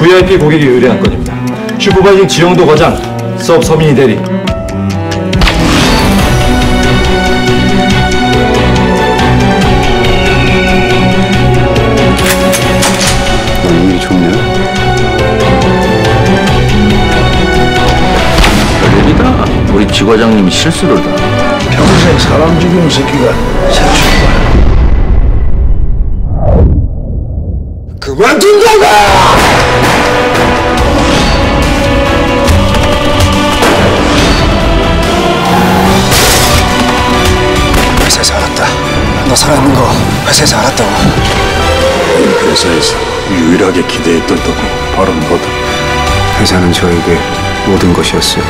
VIP 고객이 의뢰한 건입니다. 슈퍼바이징 지영도 과장, 수업 서민이 대리. 넌 일이 좋냐? 별일이다. 우리 지과장님이 실수를 다. 평생 사람 죽이는 새끼가 새끼야. 그만둔다고! 너 살아있는 거 회사에서 알았다고. 이 회사에서 유일하게 기대했던 놈이 바로 너다. 회사는 저에게 모든 것이었어요.